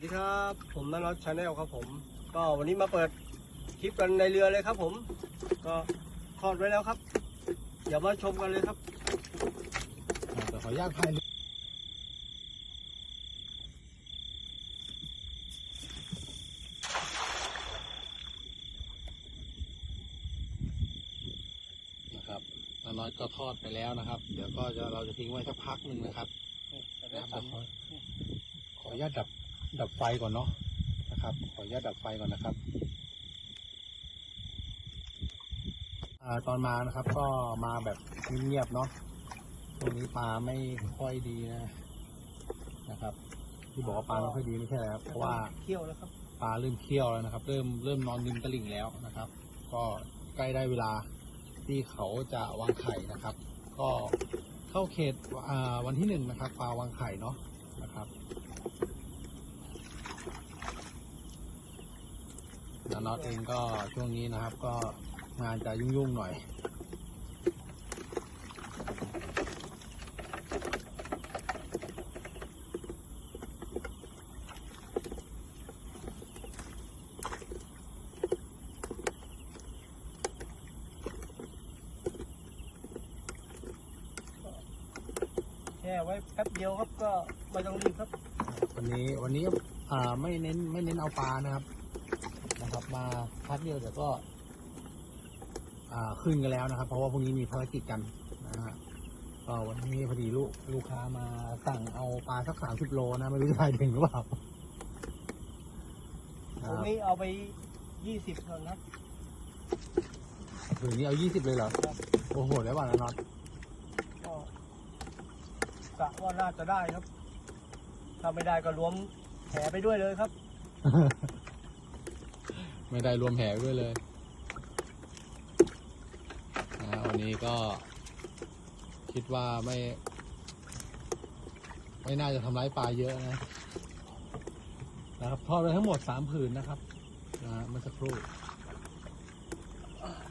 สวัสดีครับ ผมนรัตชาแนลครับผม ก็วันนี้มาเปิดคลิปกันในเรือเลยครับผม ก็ทอดไว้แล้วครับ เดี๋ยวมาชมกันเลยครับแต่ขออนุญาตพายเรือนะครับน้าน้อยก็ทอดไปแล้วนะครับ เดี๋ยวก็จะเราจะทิ้งไว้สักพักหนึ่งนะครับนะครับขอขออนุญาตดับ ดับไฟก่อนเนาะนะครับ ขออนุญาตดับไฟก่อนนะครับอตอนมานะครับ ก็มาแบบเงียบๆเนาะตรงนี้ปลาไม่ค่อยดีนะนะครับ ที่บอกว่าปลาไม่ค่อยดีไม่ใช่แล้วเพราะว่าเที่ยวแล้วครับปลาเริ่มเคี่ยวแล้วนะครับ เริ่มเริ่มนอนริมตลิ่งแล้วนะครับ ก็ใกล้ได้เวลาที่เขาจะวางไข่นะครับ ก็เข้าเขตวันที่หนึ่งนะครับปลาวางไข่เนาะนะครับ นาน็อตเองก็ช่วงนี้นะครับ ก็งานจะยุ่งๆหน่อยแช่ไว้แป๊บเดียวครับก็ไม่ต้องรีบครับ วันนี้วันนี้อ่าไม่เน้นไม่เน้นเอาปลานะครับนะครับ มาพักเดียวเดี๋ยวก็อ่าขึ้นกันแล้วนะครับ เพราะว่าพรุ่งนี้มีภารกิจกันนะฮะก็วันนี้พอดีลูกลูกค้ามาสั่งเอาปลาสักสามสิบโลนะไม่รู้จะไปถึงหรือเปล่าตรงนี้เอาไปยี่สิบก่อนครับถึงนี้เอายี่สิบเลยเหรอครับโอ้โหแล้วว่านะน็อตก็กะว่าน่าจะได้ครับ ถ้าไม่ได้ก็รวมแผลไปด้วยเลยครับ ไม่ได้รวมแหด้วยเลยนะวันนี้ก็คิดว่าไม่ ไม่น่าจะทำร้ายปลาเยอะนะ นะครับทอดไปทั้งหมดสามผืนนะครับนะฮะเมื่อสักครู่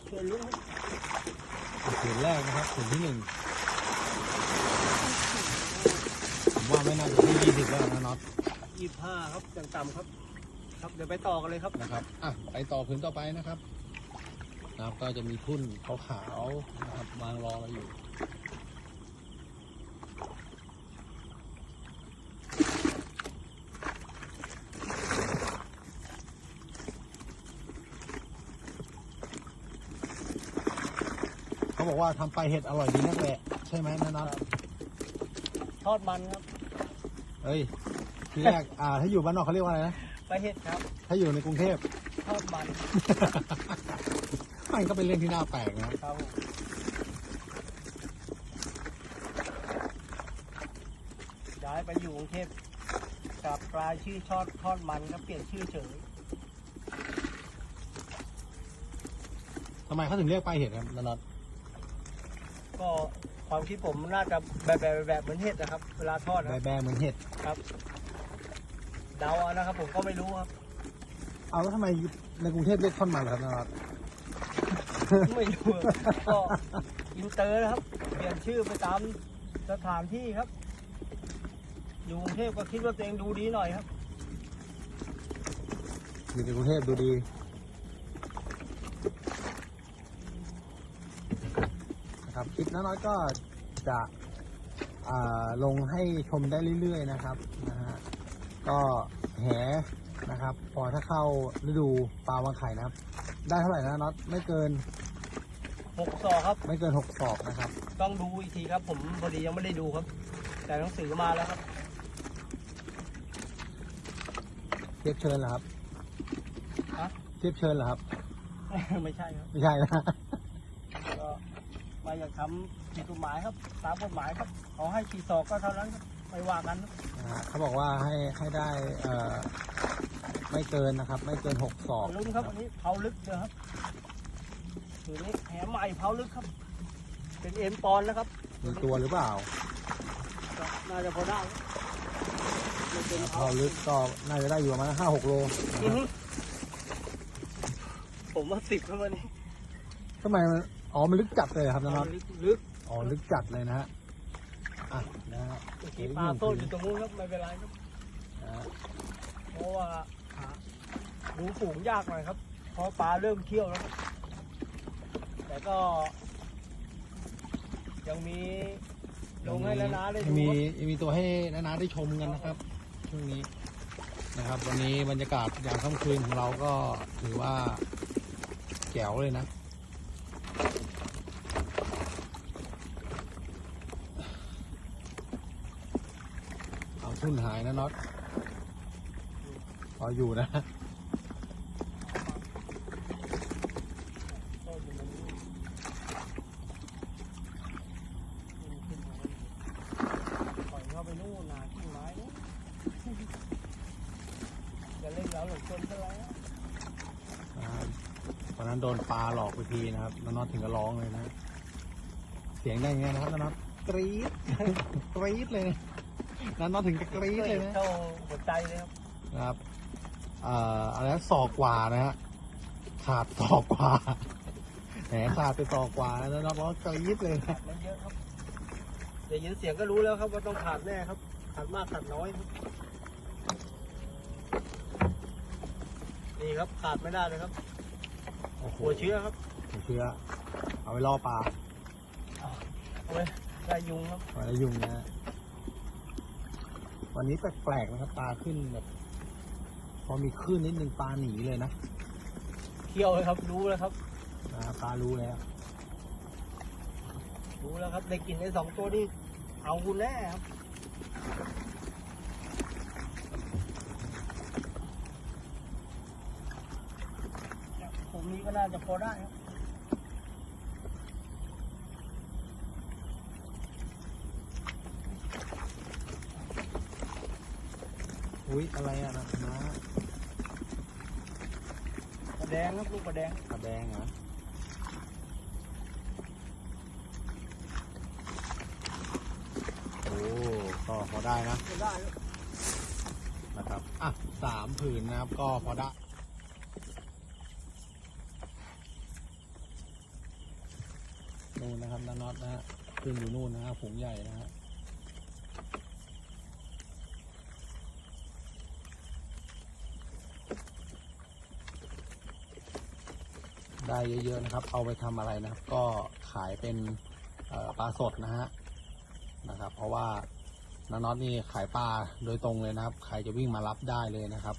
เชิญลุ้นครับผืนแรกนะครับผืนที่หนึ่งผมว่าไม่น่าจะที่ยี่สิบแล้วนะน็อตยี่ห้าครับอย่างต่ำครับ ครับเดี๋ยวไปต่อกันเลยครับนะครับอะไปต่อผืนต่อไปนะครับนะครับก็จะมีทุ่นขาวๆนะครับวางรอเราอยู่เขาบอกว่าทำไปลาเห็ดอร่อยดีนักแหละใช่ไหมนะน็อตทอดมันครับเอ้ยทีแรกอ่าถ้าอยู่บ้านนอกเขาเรียกว่าอะไรนะ ไปเห็ดครับถ้าอยู่ในกรุงเทพทอดมันมันก็เป็นเรื่องที่น่าแปลกนะครับผมย้ายไปอยู่กรุงเทพกลับกลายชื่อชอดทอดมันครับเปลี่ยนชื่อเฉยทำไมเขาถึงเรียกไปลาเห็ดครับนะน็อตก็ความคิดผมน่าจะแบบแบบแบบเหมือนเห็ดนะครับ เวลาทอดแบนะ แบเหมือนเห็ดครับ เดาเอานะครับ ผมก็ไม่รู้ครับ เอาแล้วทำไมในกรุงเทพเรียกท่อนมันล่ะครับนะน็อตไม่รู้ก็อินเตอร์นะครับ เปลี่ยนชื่อไปตามสถานที่ครับ อยู่กรุงเทพก็คิดว่าตัวเองดูดีหน่อยครับ อยู่ในกรุงเทพดูดีนะครับคลิปน้อยๆก็จะอ่าลงให้ชมได้เรื่อยๆนะครับนะฮะ ก็แหนะครับ พอถ้าเข้าฤดูปลาวางไข่นะครับ ได้เท่าไหร่นะน็อตไม่เกินหกซอกครับ ไม่เกินหกศอกนะครับ ต้องดูอีกทีครับ ผมพอดียังไม่ได้ดูครับ แต่หนังสือมาแล้วครับเทียบเชิญเหรอครับฮะเทียบเชิญเหรอครับ ไม่ใช่ครับไม่ใช่นะก็มาอยากทำผิดกฎหมายครับตามกฎหมายครับขอให้ขีดศอกก็เท่านั้นครับ ไม่ว่ากันครับนะฮะเขาบอกว่าให้ให้ได้เอ่อไม่เกินนะครับ ไม่เกินหกศอกลุ้นครับวันนี้เผาลึกเดียวครับถือนี้แหใหม่เผาลึกครับ เป็นเอ็มปอนด์นะครับมีตัวหรือเปล่าก็น่าจะพอได้ไม่เป็นพอลึกก็น่าจะได้อยู่ประมาณห้าหกโลอื้อหือผมว่าสิบครับวันนี้ทำไมมันอ๋อมันลึกจัดเลยครับนะครับ ลึกลึกอ๋อลึกจัดเลยนะฮะ อะนะฮะเมื่อกี้ปลาโซดอยู่ตรงนู้นครับไม่เป็นไรครับนะฮะว่าหาดูฝูงยากหน่อยครับ เพราะปลาเริ่มเคี่ยวแล้วแต่ก็ ยังมีลงให้แล้วนะได้ดูมีครับมีตัวให้นานาได้ชมกันนะครับ ช่วงนี้นะครับ วันนี้บรรยากาศยามค่ำคืนของเราก็ถือว่าแจ๋วเลยนะ เอาทุ่นหายนะน็อตพออยู่นะก็อยู่ตรงนี้ปล่อยเข้าไปนู่นนากิ่งไม้นู่นจะเล่นแล้วหลงชนซะแล้วนะครับวันนั้นโดนปลาหลอกไปทีนะครับน้องน็อตถึงกับร้องเลยนะ เสียงได้ไงนะครับน้องน็อตกรี๊ดกรี๊ดเลยน้อ งน็อตถึงกับกรี๊ดเลยนะเข้าหัวใจเลยครับนะครับเอ่ออะไรนะศอกกว่านะฮะขาดศอกกว่าแหมขาดไปศอกกว่าแล้วน้องน็อตกรี๊ดเลยนะขาดมันเยอะครับได้ยินเสียงก็รู้แล้วครับว่าต้องขาดแน่ครับขาดมากขาดน้อยครับนี่ครับขาดไม่ได้เลยครับโอ้โหหัวเชื้อครับหัวเชื้อ เอาไว้ล่อปลาเอาไว้ได้ยุงครับไว้แล้วยุงนะฮะ วันนี้แปลกๆนะครับปลาขึ้นแบบพอมีคลื่นนิดนึงปลาหนีเลยนะเคี่ยวเลยครับรู้แล้วครับนะปลารู้แล้วรู้แล้วครับได้กินไอ้สองตัวนี้เอาคุณแน่ครับเนี่ยผมนี้ก็น่าจะพอได้ครับ อุ้ยอะไรอะนะนะปลาแดงครับลูกปลาแดงปลาแดงเหรอโอ้ก็พอได้นะได้นะครับอะสามผืนนะครับ ก็พอได้นู่นนะครับนาน็อตนะฮะขึ้นอยู่นู่นนะฮะผงใหญ่นะฮะ เยอะๆนะครับ เอาไปทำอะไรนะครับ ก็ขายเป็นปลาสดนะฮะนะครับ เพราะว่านาน็อตนี่ขายปลาโดยตรงเลยนะครับ ใครจะวิ่งมารับได้เลยนะครับ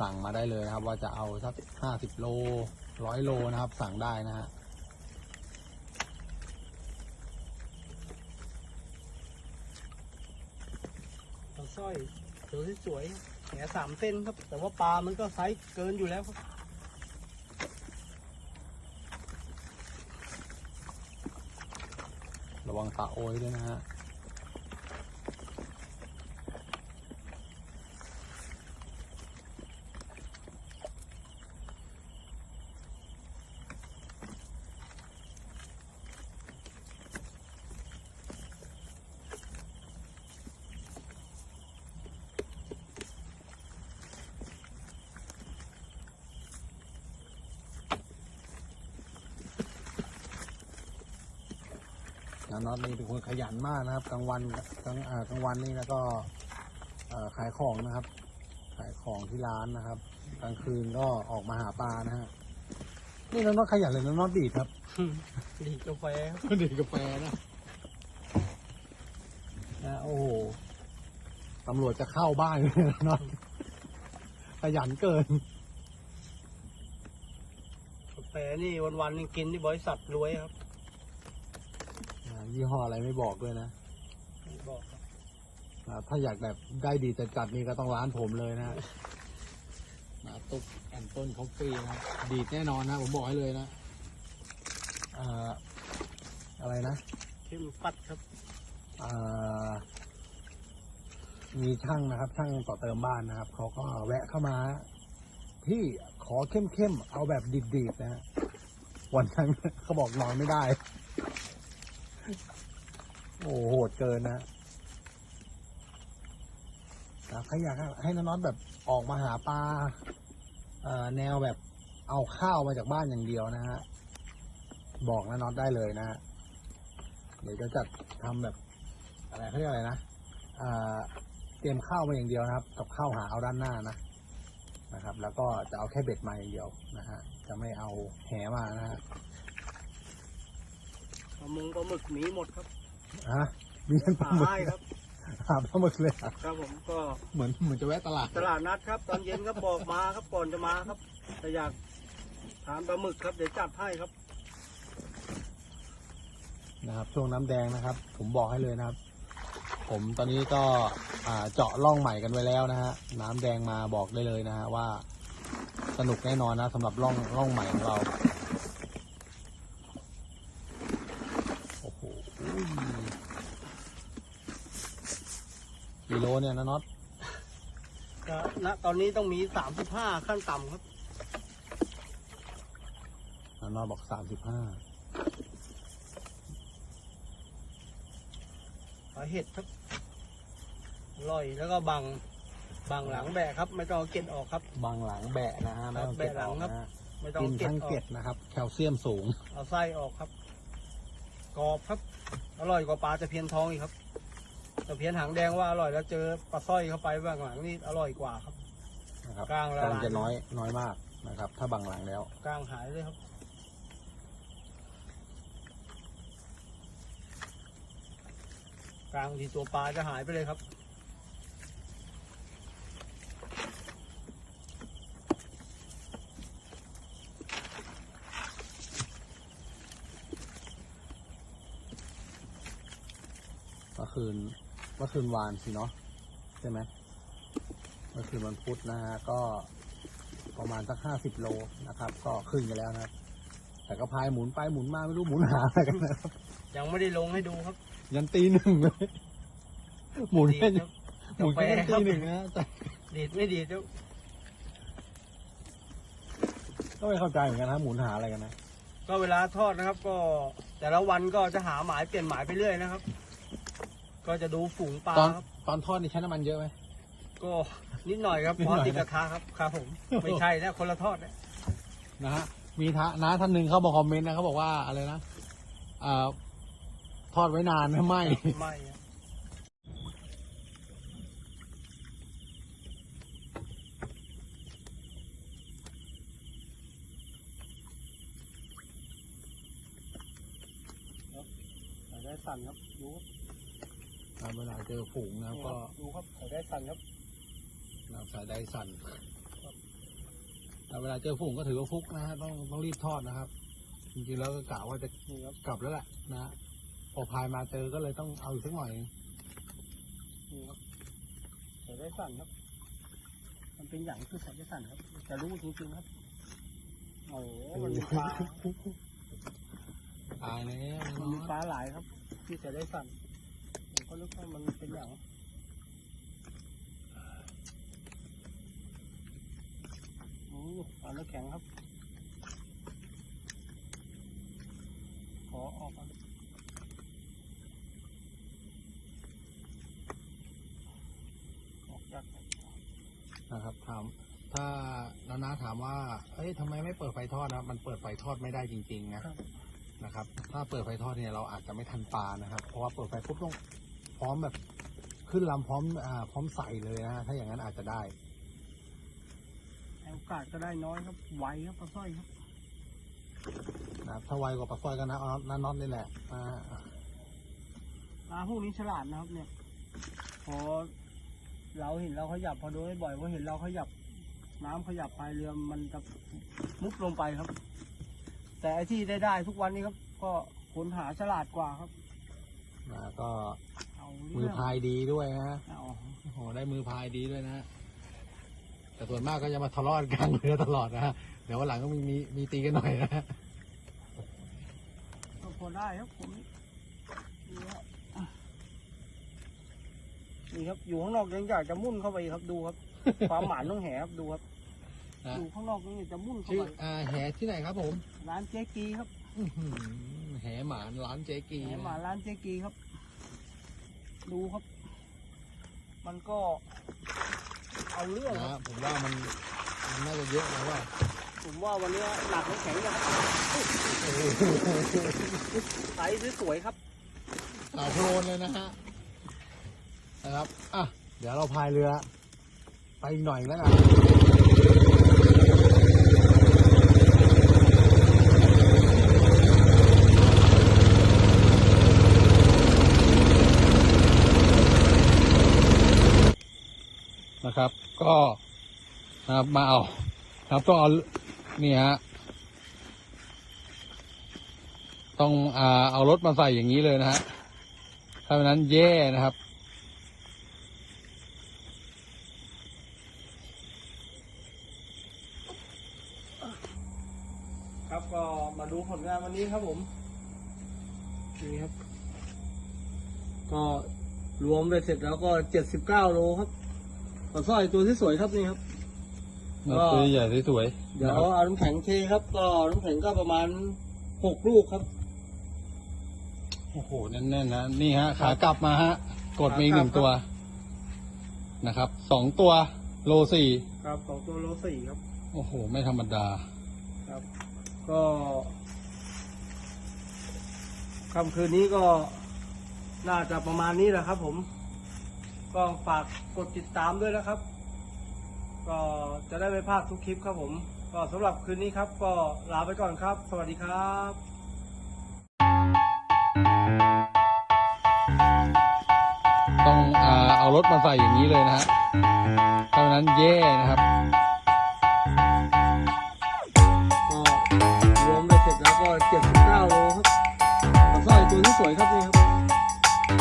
สั่งมาได้เลยนะครับ ว่าจะเอาสักห้าสิบโลร้อยโลนะครับ สั่งได้นะฮะปลาสร้อยตัวที่สวยแหสามเส้นครับ แต่ว่าปลามันก็ไซส์เกินอยู่แล้วครับ ระวังตาโอยด้วยนะฮะ นาน็อตนี่เป็นคนขยันมากนะครับกลางวันกลางอ่ากลางวันนี่แล้วก็เอ่อขายของนะครับ ขายของที่ร้านนะครับ กลางคืนก็ออกมาหาปลานะฮะนี่นาน็อตขยันเลยนาน็อตดีดครับดีกาแฟครับดีดกาแฟนะนะโอ้โหตำรวจจะเข้าบ้านเลยนาน็อตขยันเกินกาแฟนี่วันๆนี่กินที่บริษัทรวยครับอ่า ยี่ห้ออะไรไม่บอกด้วยนะไม่บอกครับอ่าถ้าอยากแบบได้ดีจัดๆนี่ก็ต้องร้านผมเลยนะฮะนะตุ๊กแอนต้นเขาฟรีนะครับดีดแน่นอนนะ ผมบอกให้เลยนะอ่าอะไรนะเข้มปัดครับอ่ามีช่างนะครับ ช่างต่อเติมบ้านนะครับเขาก็แวะเข้ามา ที่ขอเข้มๆเอาแบบดีดๆนะฮะวันนั้นเขาบอกนอนไม่ได้ โอ้โหดเกินนะนะใครอยากให้น้องน็อตแบบออกมาหาปลาแนวแบบเอาข้าวมาจากบ้านอย่างเดียวนะฮะ บอกน้าน็อตได้เลยนะฮะ เดี๋ยวจะจัดทำแบบอะไรเขาเรียกอะไรนะเตรียมข้าวมาอย่างเดียวนะครับ กับข้าวหาเอาด้านหน้านะนะครับ แล้วก็จะเอาแค่เบ็ดมาอย่างเดียวนะฮะ จะไม่เอาแหมานะฮะ ปลาหมึงปลาหมึกหนีหมดครับฮะมีเงินปลาหาหมึกให้ครับ หาปลาหมึกเลยเหรอครับผมก็เหมือนเหมือนจะแวะตลาดตลาดนัดครับ ตอนเย็นครับบอกมาครับก่อนจะมาครับแต่อยากทานปลาหมึกครับเดี๋ยวจัดให้ครับ นะครับ ช่วงน้ำแดงนะครับ ผมบอกให้เลยนะครับ ผมตอนนี้ก็อ่าเจาะร่องใหม่กันไว้แล้วนะฮะน้ำแดงมาบอกได้เลยนะฮะว่า สนุกแน่นอนนะสำหรับร่องร่องใหม่ของเรา โอ้โห กิโลเนี่ยนะน็อตก็ณตอนนี้ต้องมีสามสิบห้าขั้นต่ำครับนะน็อตบอกสามสิบห้าปลาเห็ดครับอร่อยแล้วก็บังบังหลังแบะครับ ไม่ต้องเอาเกล็ดออกครับ บางหลังแบะนะฮะไม่ต้องเก็บแบะหลัอองกครับนะฮะไม่ต้องกินเอาเกล็ดทั้งออเกล็กดนะครับ แคลเซียมสูง เอาไส้ออกครับ กรอบครับ อร่อยกว่าปลาตะเพียนทองอีกครับ ตะเพียนหางแดงว่าอร่อยแล้วเจอปลาสร้อยเข้าไปบางหลังนี่อร่อยกว่าครับ นะครับกลางละกลางลาย จะน้อยน้อยมากนะครับ ถ้าบางหลังแล้ว กลางหายเลยครับ กลางที่ตัวปลาจะหายไปเลยครับ มื่อคืนเมื่อคืนวานสิเนาะใช่ไหมเมื่อคืนวันพุธนะฮะก็ประมาณสักห้าสิบโลนะครับ ก็ขึ้นกันแล้วนะครับ แต่ก็พายหมุนไปหมุนมาไม่รู้หมุนหาอะไรกันนะครับยังไม่ได้ลงให้ดูครับยันตีหนึ่งเลยหมุนดีแค่ครับหมุนแค่กาแฟครัตีบหนึ่งนะแต่ ดีดไม่ดีดครับก็ไม่เข้าใจเหมือนกันนะหมุนหาอะไรกันนะ ก็เวลาทอดนะครับ ก็แต่ละวันก็จะหาหมายเปลี่ยนหมายไปเรื่อยนะครับ ก็จะดูฝูงปลาตอนครับตอนทอดนี่ใช้น้ำมันเยอะไหม ก็นิดหน่อยครับนิดเพหน่ราะอย ติดกระทะครับครับผมไม่ใช่นะคนละทอดนะนะฮะมีทะน้าท่านหนึ่งเขามาคอมเมนต์นะเขาบอกว่าอะไรนะเอ่อทอดไว้นานนะไหม ไม่ครับใส่ได้สั่นครับดูครับ เวลาเจอฝูงนะครับก็ดูครับใส่ได้สั่นครับนะครับสายได้สั่นแต่เวลาเจอฝูงก็ถือว่าฟุกนะฮะต้องต้องรีบทอดนะครับ จริงๆแล้วก็กะว่าจะนี่ครับกลับแล้วแหละนะฮะพอพายมาเจอก็เลยต้องเอาอีกสักหน่อยนี่ครับใส่ได้สั่นครับ มันเป็นอย่างคือใส่ได้สั่นครับจะรู้จริงๆครับโอ้โหมันมีปลาตายแล้วมันมีปลาหลายครับ ที่ใส่ได้สั่น ผมก็นึกว่ามันเป็นอย่างโอ้ปลาเนื้อแข็งครับ ขอออกก่อนออกจากนะครับถามถ้านานาถามว่า เอ้ยทำไมไม่เปิดไฟทอดนะครับมันเปิดไฟทอดไม่ได้จริง ๆ นะครับนะครับ ถ้าเปิดไฟทอดเนี่ยเราอาจจะไม่ทันปลานะครับ เพราะว่าเปิดไฟปุ๊บต้องพ ร้อมแบบ ขึ้นลำพร้อมอ่าพร้อมใส่เลยนะฮะถ้าอย่างนั้นอาจจะได้โอกาสก็ได้น้อยครับไวครับปลาสร้อยครับนะครับถ้าไวกว่าปลาสร้อยก็นะเอาน้าน็อตนี่แหละอ่าปลาพวกนี้ฉลาดนะครับ เนี่ย พอเราเห็นเราขยับพอโดนบ่อยๆพอเห็นเราขยับ น้ำขยับพายเรือมันจะมุดลงไปครับ แต่ไอ้ที่ได้ได้ทุกวันนี้ครับ ก็คนหาฉลาดกว่าครับ นะก็เอา มืเรื่อองพายดีด้วยนะเอาโอ้โหได้มือพายดีด้วยนะฮะแต่ส่วนมากก็จะมาทะเลาะกันกลางเรือตลอดนะฮะเดี๋ยววันหลังก็มีมีมีตีกันหน่อยนะฮะก็พอได้ครับผมนี่นี่ครับนี่ครับอยู่ข้างนอกยังอยากจะมุ่นเข้าไปอีกครับดูครับ ความหมานต้องแหครับดูครับนะอยู่ข้างนอกยังอยากจะมุ่นเข้าชื่อไปอ่าแหที่ไหนครับผมร้านเจ๊กีครับอื้อหือแหหมานร้านเจ๊กีแหมนะหมาร้านเจ๊กีครับ ดูครับ มันก็เอาเรื่องคนะรับผมว่ามันมันน่าจะเยอะแล้วว่าผมว่าวันนี้หนักน้ำแข็งนะครับไซส์สวยๆครับสายโครนเลยนะฮะนะครับอะเดี๋ยวเราพายเรือ ไปอีกหน่อยแล้วกัน นะครับ ก็นะครับมาเอาครับต้องเอานี่ฮะต้องอ่าเอารถมาใส่อย่างนี้เลยนะฮะถ้าไม่นั้นแย่นะครับ ครับก็มาดูผลงานวันนี้ครับผมนี่ครับ ก็รวมไปเสร็จแล้วก็เจ็ดสิบเก้าโลครับ ปลาสร้อยตัวที่สวยครับนี่ครับ ก็ ตัวใหญ่สวยเดี๋ยวเอาน้ำแข็งเทครับก็น้ำแข็งก็ประมาณหกลูกครับ โอ้โหแน่นๆนะนี่ฮะ ขากลับมาฮะ กดมาอีกหนึ่งขากลับตัว นะครับสองตัวโลสี่ครับสองตัวโลสี่ครับ โอ้โห ไม่ธรรมดา ครับ ก็ค่ำคืนนี้ก็น่าจะประมาณนี้แหละครับผม ก็ฝากกดติดตามด้วยนะครับ ก็จะได้ไม่พลาดทุกคลิปครับผม ก็สำหรับคืนนี้ครับ ก็ลาไปก่อนครับ สวัสดีครับต้องเอารถมาใส่อย่างนี้เลยนะฮะเท่านั้นแย่นะครับก็รวมไปเสร็จแล้วก็เจ็บเก้าโลครับสร้อยตัวนี้สวยครับนี่ครับ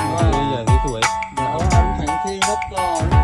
ตัวใหญ่สวย Oh.